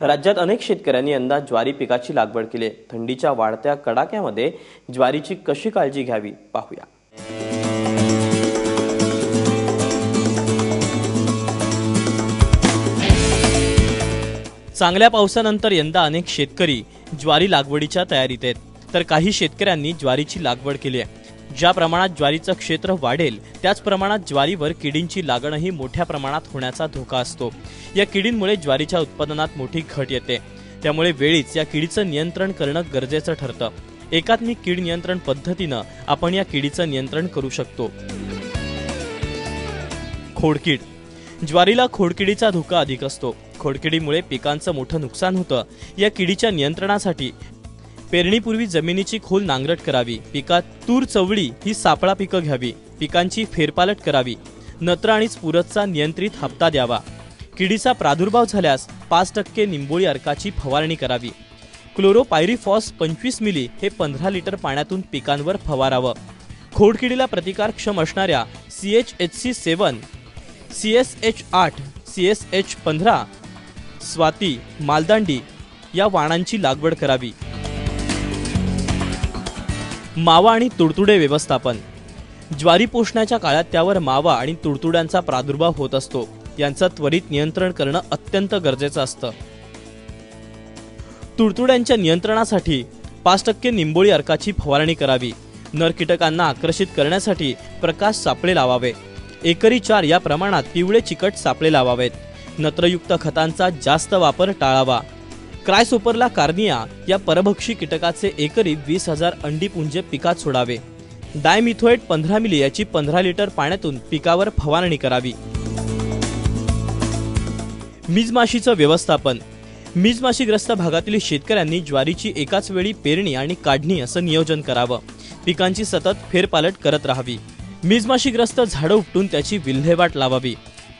राज्यात अनेक शेतकऱ्यांनी यंदा ज्वारी पिकाची लागवड केली आहे. थंडीच्या वाढत्या कडाक्यामध्ये ज्वारीची कशी काळजी घ्यावी पाहूया. चांगल्या पावसानंतर यंदा अनेक शेतकरी ज्वारी लागवडीच्या तयारीत आहेत. तर काही शेतकऱ्यांनी ज्वारीची लागवड केली आहे. ज्या प्रमाणात ज्वारीचं क्षेत्र वाढेल त्याच प्रमाणात ज्वारीवर किडींची लागणही मोठ्या प्रमाणात होण्याचा धोका असतो. या किडींमुळे ज्वारीच्या उत्पादनात मोठी घट येते. त्यामुळे वेळीच या किडीचं नियंत्रण करणं गरजेचं ठरतं. एकात्मिक कीड नियंत्रण पद्धतीनं आपण या किडीचं नियंत्रण करू शकतो. खोडकीड. ज्वारीला खोडकिडीचा धोका अधिक असतो. खोडकिडीमुळे पिकांचं मोठं नुकसान होतं. या किडीच्या नियंत्रणासाठी पेरणीपूर्वी जमिनीची खोल नांगरट करावी. पिकात तूर चवळी ही सापळा पिकं घ्यावी. पिकांची फेरपालट करावी. नत्र आणि स्फुरदचा नियंत्रित हप्ता द्यावा. किडीचा प्रादुर्भाव झाल्यास पाच टक्के निंबोळी अर्काची फवारणी करावी. क्लोरोपायरीफॉस पंचवीस मिली हे पंधरा लिटर पाण्यातून पिकांवर फवारावं. खोडकिडीला प्रतिकारक्षम असणाऱ्या C H H C seven C S H आठ सी एस एच पंधरा स्वाती मालदांडी या वाणांची लागवड करावी. मावा आणि तुडतुडे व्यवस्थापन. ज्वारी पोषणाच्या काळात त्यावर मावा आणि तुडतुड्यांचा प्रादुर्भाव होत असतो. यांचं त्वरित नियंत्रण करणं अत्यंत गरजेचं असतं. तुडतुड्यांच्या नियंत्रणासाठी पाच टक्के निंबोळी अर्काची फवारणी करावी. नर कीटकांना आकर्षित करण्यासाठी प्रकाश सापळे लावावे. एकरी चार या प्रमाणात पिवळे चिकट सापळे लावावेत. नत्रयुक्त खतांचा जास्त वापर टाळावा. क्रायसोपरला कार्निया या परभक्षी कीटकाचे एकरी वीस हजार अंडी पुंजे पिकात सोडावे. डायमिथोएट पंधरा मिली याची पंधरा लिटर पाण्यातून पिकावर फवारणी करावी. मिजमाशीचं व्यवस्थापन. मिजमाशीग्रस्त भागातील शेतकऱ्यांनी ज्वारीची एकाच वेळी पेरणी आणि काढणी असं नियोजन करावं. पिकांची सतत फेरपालट करत राहावी. मिजमाशीग्रस्त झाडं उपटून त्याची विल्हेवाट लावावी.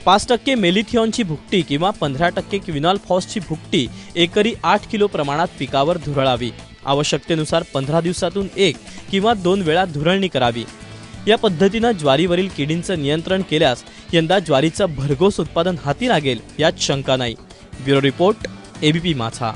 पाच टक्के मेलिथिऑनची भुकटी किंवा पंधरा टक्के क्विनॉल फॉसची भुकटी एकरी आठ किलो प्रमाणात पिकावर धुरळावी. आवश्यकतेनुसार पंधरा दिवसातून एक किंवा दोन वेळा धुरळणी करावी. या पद्धतीनं ज्वारीवरील किडींचं नियंत्रण केल्यास यंदा ज्वारीचं भरघोस उत्पादन हाती लागेल यात शंका नाही. ब्युरो रिपोर्ट एबीपी माझा.